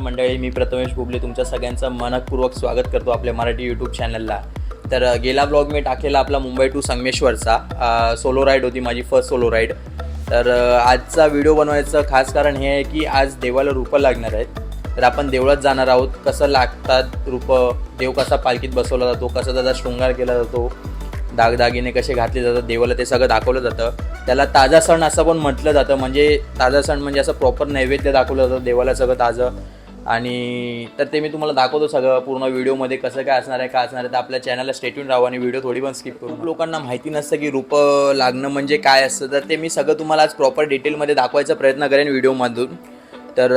मंडळी मी प्रथमेश बुबले तुमच्या सगळ्यांचं मनपूर्वक स्वागत करतो आपल्या मराठी यूट्यूब चॅनलला तर गेला ब्लॉग मी टाकलेला आपला मुंबई टू संगमेश्वरचा. सोलो राईड होती माझी फर्स्ट सोलो राईड तर आजचा व्हिडिओ बनवायचं खास कारण हे आहे की आज देवाला रूपं लागणार आहेत. तर आपण देवळात जाणार आहोत. कसं लागतात रूपं देव कसा पालखीत बसवला जातो कसा त्याचा शृंगार केला जातो दागदागिने कसे घातले जातात देवाला ते सगळं दाखवलं जातं. त्याला ताजा सण असं पण म्हटलं जातं. म्हणजे ताजा सण म्हणजे असं प्रॉपर नैवेद्य दाखवलं जातं देवाला सगळं ताजं. आणि तर ते मी तुम्हाला दाखवतो सगळं पूर्ण व्हिडिओमध्ये कसं काय असणार आहे काय असणार आहे. तर आपल्या चॅनलला स्टेटून राहू आणि व्हिडिओ थोडी पण स्किप करू लोकांना माहिती नसतं की रूपं लागणं म्हणजे काय असतं. तर ते मी सगळं तुम्हाला आज प्रॉपर डिटेलमध्ये दाखवायचा प्रयत्न करेन व्हिडिओमधून. तर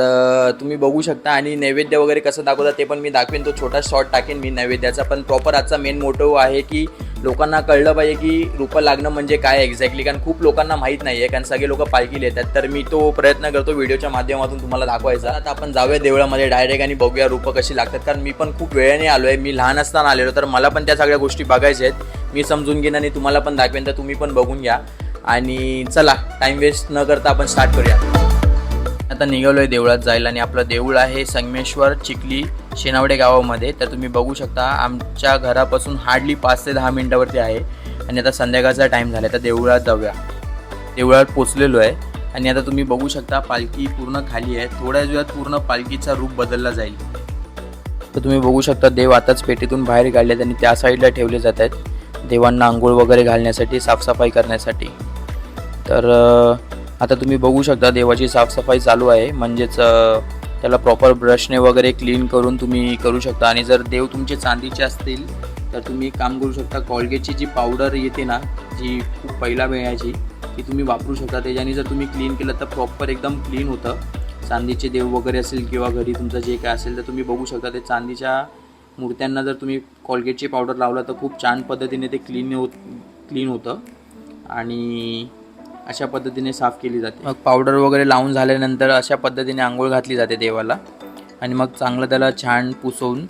तुम्ही बघू शकता आणि नैवेद्य वगैरे कसं दाखवतात ते पण मी दाखवेन. तो छोटा शॉर्ट टाकेन मी नैवेद्याचा. पण प्रॉपर आजचा मेन मोटो आहे की लोकांना कळलं पाहिजे की रूपं लागणं म्हणजे काय एक्झॅक्टली कारण खूप लोकांना माहीत नाही आहे कारण सगळे लोक पालखीला येतात. तर मी तो प्रयत्न करतो व्हिडिओच्या माध्यमातून तुम्हाला दाखवायचा. आता आपण जाऊया देवळामध्ये डायरेक्ट आणि बघूया रूपं कशी लागतात. कारण मी पण खूप वेळेने आलो आहे मी लहान असताना आलेलो. तर मला पण त्या सगळ्या गोष्टी बघायच्या आहेत. मी समजून घेईन आणि तुम्हाला पण दाखवेन. तर तुम्ही पण बघून घ्या. आणि चला टाईम वेस्ट न करता आपण स्टार्ट करूया. आता निघालो आहे देवळात जायला आणि आपलं देऊळ आहे संगमेश्वर चिखली शेनावडे गावामध्ये. तर तुम्ही बघू शकता आमच्या घरापासून हार्डली पाच ते दहा मिनटावरती आहे. आणि आता संध्याकाळचा टाईम झाला तर देवळात जाऊया. देवळात पोचलेलो आहे. आणि आता तुम्ही बघू शकता पालखी पूर्ण खाली आहे. थोड्याच वेळात पूर्ण पालखीचा रूप बदलला जाईल. तर तुम्ही बघू शकता देव आताच पेटीतून बाहेर काढलेत आणि त्या साईडला ठेवले जात आहेत. देवांना आंघोळ वगैरे घालण्यासाठी साफसफाई करण्यासाठी. तर आता तुम्ही बघू शकता देवाची साफसफाई चालू आहे. म्हणजेच त्याला प्रॉपर ब्रशने वगैरे क्लीन करून तुम्ही करू शकता. आणि जर देव तुमचे चांदीचे असतील तर तुम्ही एक काम करू शकता. कॉलगेटची जी पावडर येते ना जी खूप पहिला मिळायची ती तुम्ही वापरू शकता. त्याच्याने जर तुम्ही क्लीन केलं तर प्रॉपर एकदम क्लीन होतं. चांदीचे देव वगैरे असेल किंवा घरी तुमचं जे काय असेल तर तुम्ही बघू शकता ते चांदीच्या मूर्त्यांना जर तुम्ही कॉलगेटची पावडर लावला तर खूप छान पद्धतीने ते क्लीन होत क्लीन होतं. आणि अशा पद्धतीने साफ केली जाते. मग पावडर वगैरे लावून झाल्यानंतर अशा पद्धतीने आंघोळ घातली जाते देवाला. आणि मग चांगलं त्याला छान पुसवून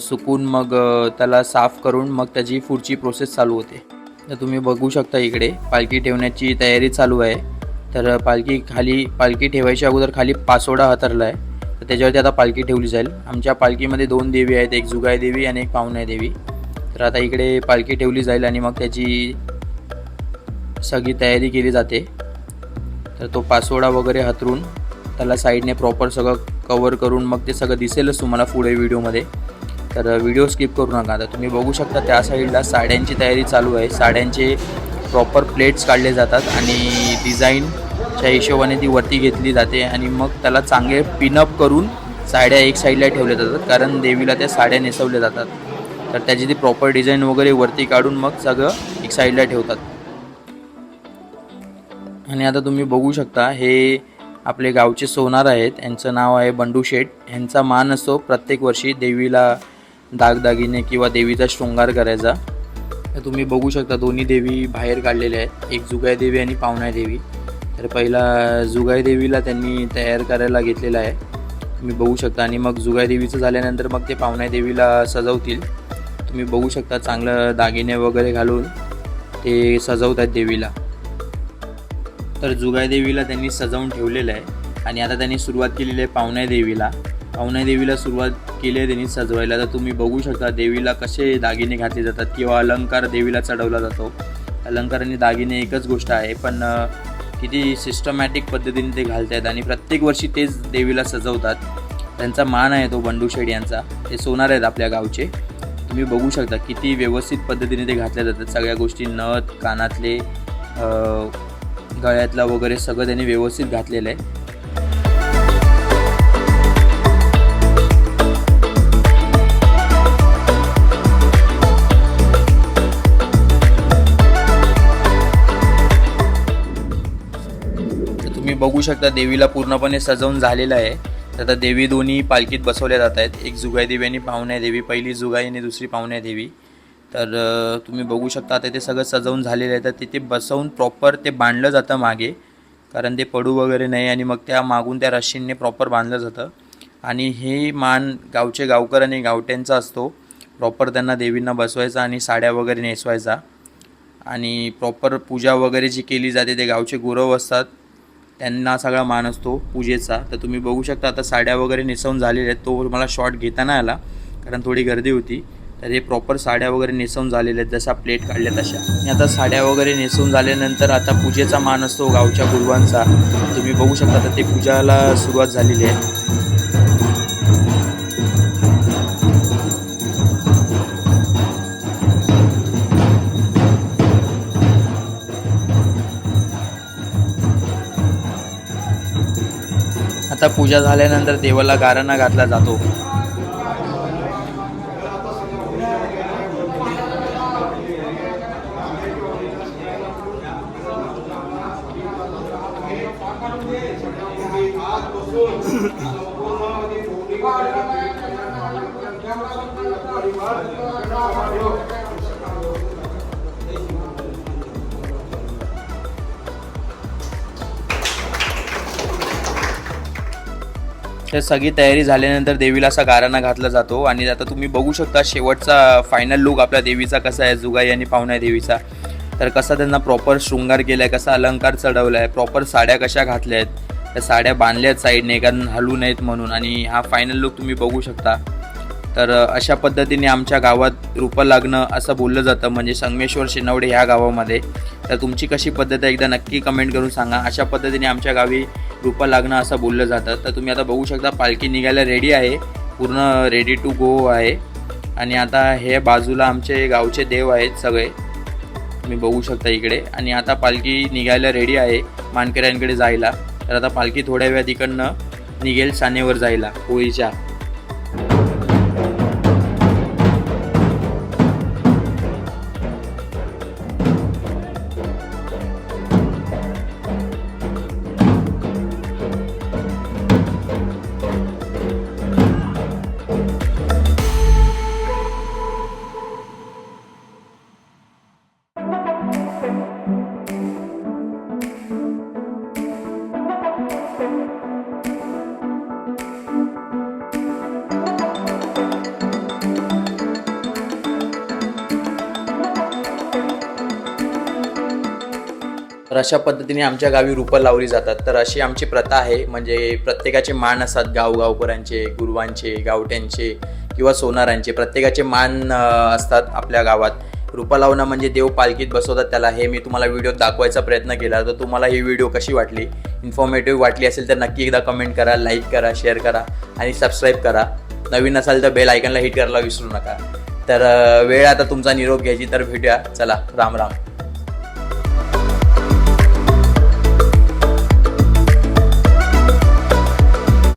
सुकून मग त्याला साफ करून मग त्याची पुढची प्रोसेस चालू होते. तर तुम्ही बघू शकता इकडे पालखी ठेवण्याची तयारी चालू आहे. तर पालखी खाली पालखी ठेवायच्या अगोदर खाली पासोडा हातरला आहे तर त्याच्यावरती आता पालखी ठेवली जाईल. आमच्या पालखीमध्ये दोन देवी आहेत एक जुगाय देवी आणि एक पाहुण्या देवी तर आता इकडे पालखी ठेवली जाईल आणि मग त्याची सगळी तयारी केली जाते. तर तो पासोडा वगैरे हातरून त्याला साईडने प्रॉपर सगळं कवर करून मग ते सगळं दिसेलच तुम्हाला पुढे व्हिडिओमध्ये. तर व्हिडिओ स्किप करू नका. आता तुम्ही बघू शकता त्या साईडला साड्यांची तयारी चालू आहे. साड्यांचे प्रॉपर प्लेट्स काढले जातात आणि डिझाईनच्या हिशोबाने ती वरती घेतली जाते आणि मग त्याला चांगले पिनअप करून साड्या एक साईडला ठेवल्या जातात. कारण देवीला त्या साड्या नेसवल्या जातात. तर त्याची ती प्रॉपर डिझाईन वगैरे वरती काढून मग सगळं एक साईडला ठेवतात. आणि आता तुम्ही बघू शकता हे आपले गावचे सोनार आहेत. यांचं नाव आहे बंडू शेठ. यांचा मान असतो प्रत्येक वर्षी देवीला दागदागिने किंवा देवीचा शृंगार करायचा. तर तुम्ही बघू शकता दोन्ही देवी बाहेर काढलेल्या आहेत. एक जुगाय देवी आणि पावणाय देवी. तर पहिला जुगाय देवीला त्यांनी तयार करायला घेतलेला आहे. तुम्ही बघू शकता. आणि मग जुगाय देवीचं झाल्यानंतर मग ते पावणाय देवीला सजवतील. तुम्ही बघू शकता चांगलं दागिने वगैरे घालून ते सजवतात देवीला. तर जुगाय देवीला त्यांनी सजवून ठेवलेलं आहे. आणि आता त्यांनी सुरुवात केलेली आहे पावण्या देवीला. पावण्या देवीला सुरुवात केली आहे त्यांनी सजवायला. तर तुम्ही बघू शकता देवीला कसे दागिने घातले जातात किंवा अलंकार देवीला चढवला जातो. अलंकार आणि दागिने एकच गोष्ट आहे पण किती सिस्टमॅटिक पद्धतीने ते घालतात आणि प्रत्येक वर्षी तेच देवीला सजवतात. त्यांचा मान आहे तो बंडू शेड यांचा. ते सोनार आहेत आपल्या गावचे. तुम्ही बघू शकता किती व्यवस्थित पद्धतीने ते घातल्या जातात. सगळ्या गोष्टी नथ कानातले गळ्यातला वगैरे सगळं त्यांनी व्यवस्थित घातलेलं आहे. तर तुम्ही बघू शकता देवीला पूर्णपणे सजवून झालेलं आहे. तर आता देवी दोन्ही पालखीत बसवल्या जात आहेत. एक जुगाई देवी आणि पाहुण्या देवी. पहिली जुगाई आणि दुसरी पाहुण्या देवी. तर तुम्ही बघू शकता आता ते सगळं सजवून झालेलं आहे. तर तिथे बसवून प्रॉपर ते बांधलं जातं मागे. कारण ते पडू वगैरे नाही आणि मग त्या मागून त्या रश्शींनी प्रॉपर बांधलं जातं. आणि हे मान गावचे गावकर आणि गावट्यांचा असतो. प्रॉपर त्यांना देवींना बसवायचा आणि साड्या वगैरे नेसवायचा. आणि प्रॉपर पूजा वगैरे जी केली जाते ते गावचे गुरव असतात. त्यांना सगळा मान असतो पूजेचा. तर तुम्ही बघू शकता आता साड्या वगैरे नेसवून झालेल्या आहेत. तो मला शॉट घेताना आला. कारण थोडी गर्दी होती. तर हे प्रॉपर साड्या वगैरे नेसवून झालेल्या आहेत. जसा प्लेट काढल्या तशा. आणि आता साड्या वगैरे नेसवून झाल्यानंतर आता पूजेचा मान असतो गावच्या गुरुवांचा. तुम्ही बघू शकता तर ते पूजाला सुरुवात झालेली आहे. आता पूजा झाल्यानंतर देवाला गाराणा घातला जातो. तर सगळी तयारी झाल्यानंतर देवीला असा गाराणा घातला जातो आणि आता तुम्ही बघू शकता शेवटचा फायनल लुक आपल्या देवीचा कसा आहे जुगाई आणि पाहुण्या देवीचा. तर कसा त्यांना प्रॉपर शृंगार केला आहे कसा अलंकार चढवला आहे प्रॉपर साड्या कशा घातल्या आहेत त्या साड्या बांधल्या आहेत साईडने कारण हलू नयेत म्हणून. आणि हा फायनल लुक तुम्ही बघू शकता. तर अशा पद्धतीने आमच्या गावात रूपं लागणं असं बोललं जातं म्हणजे संगमेश्वर शिनवडे ह्या गावामध्ये. तर तुमची कशी पद्धत आहे एकदा नक्की कमेंट करून सांगा. अशा पद्धतीने आमच्या गावी रूपं लागणं असं बोललं जातं. तर तुम्ही आता बघू शकता पालखी निघायला रेडी आहे. पूर्ण रेडी टू गो आहे. आणि आता हे बाजूला आमचे गावचे देव आहेत सगळे. तुम्ही बघू शकता इकडे. आणि आता पालखी निघायला रेडी आहे मानकऱ्यांकडे जायला. तर आता पालखी थोड्या वेळात इकडनं निघेल सानेवर जायला होळीच्या. तर अशा पद्धतीने आमच्या गावी रूपं लावली जातात. तर अशी आमची प्रथा आहे म्हणजे प्रत्येकाचे मान असतात गावगावकरांचे गुरुवांचे गावट्यांचे किंवा सोनारांचे. प्रत्येकाचे मान असतात आपल्या गावात. रूपं लावणं म्हणजे देव पालखीत बसवतात त्याला. हे मी तुम्हाला व्हिडिओ दाखवायचा प्रयत्न केला. तर तुम्हाला ही व्हिडिओ कशी वाटली? इन्फॉर्मेटिव्ह वाटली असेल तर नक्की एकदा कमेंट करा लाईक करा शेअर करा आणि सबस्क्राईब करा. नवीन असाल तर बेल आयकनला हिट करायला विसरू नका. तर वेळ आता तुमचा निरोप घ्यायची. तर भेटूया. चला राम राम.